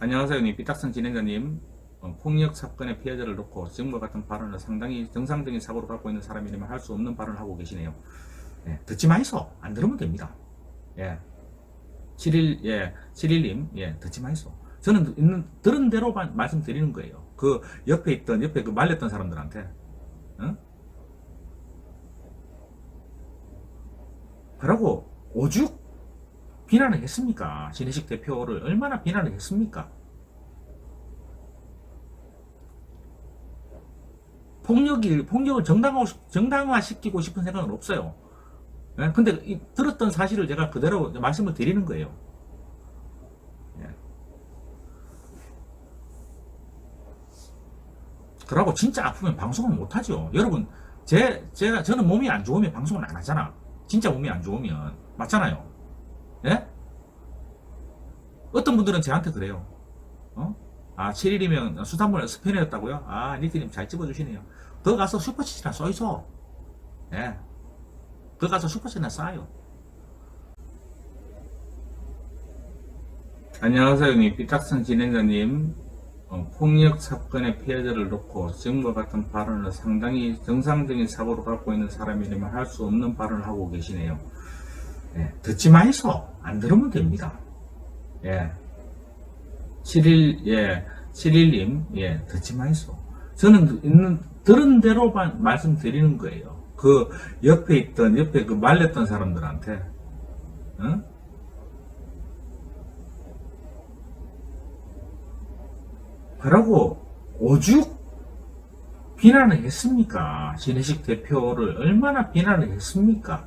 안녕하세요. 님 삐딱선 진행자님. 어, 폭력 사건의 피해자를 놓고 지금과 같은 발언을 상당히 정상적인 사고를 갖고 있는 사람이라면 할 수 없는 발언을 하고 계시네요. 예, 듣지 마이소. 안 들으면 됩니다. 예. 7일, 예, 7일님, 예, 듣지 마이소. 저는 있는, 들은 대로 만- 말씀드리는 거예요. 그 옆에 있던, 옆에 그 말렸던 사람들한테. 어? 그러고 오죽 비난을 했습니까? 진해식 대표를 얼마나 비난을 했습니까? 폭력이, 폭력을 정당화, 정당화시키고 싶은 생각은 없어요. 예? 근데 이 들었던 사실을 제가 그대로 말씀을 드리는 거예요. 예. 그러고 진짜 아프면 방송을 못 하죠. 여러분, 제, 제가, 저는 몸이 안 좋으면 방송을 안 하잖아. 진짜 몸이 안 좋으면. 맞잖아요. 예? 어떤 분들은 저한테 그래요. 어? 아, 7일이면 수산물 스페인이었다고요? 아, 니트님 잘 집어주시네요. 더 가서 슈퍼챗이나 써있어. 예. 더 가서 슈퍼챗이나 쌓아요. 안녕하세요, 님. 삐딱선 진행자님. 어, 폭력 사건의 피해자를 놓고 지금과 같은 발언을 상당히 정상적인 사고를 갖고 있는 사람이라면 할 수 없는 발언을 하고 계시네요. 예, 듣지 마이소. 안 들으면 됩니다. 예. 7일, 예, 7일님, 예, 듣지 마이소. 저는 있는, 들은 대로만 말씀드리는 거예요. 그, 옆에 있던, 옆에 그 말렸던 사람들한테, 어? 그러고, 오죽 비난을 했습니까? 진해식 대표를 얼마나 비난을 했습니까?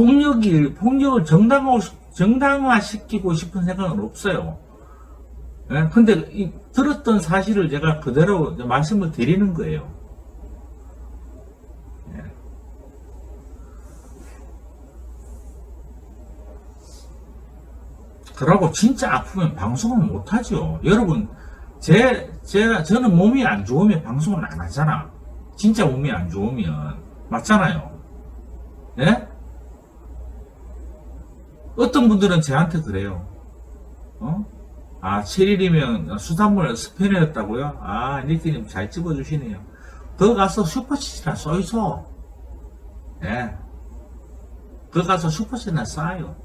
폭력이, 폭력을 정당화, 정당화시키고 싶은 생각은 없어요. 예? 근데 이 들었던 사실을 제가 그대로 말씀을 드리는 거예요. 예. 그러고 진짜 아프면 방송을 못 하죠. 여러분, 제, 제가, 저는 몸이 안 좋으면 방송을 안 하잖아. 진짜 몸이 안 좋으면. 맞잖아요. 예? 어떤 분들은 저한테 그래요. 어? 아, 7일이면 수산물 스페인이었다고요? 아, 니트님 잘 집어주시네요. 더 가서 슈퍼챗이나 써있어. 예. 더 가서 슈퍼챗이나 쌓아요.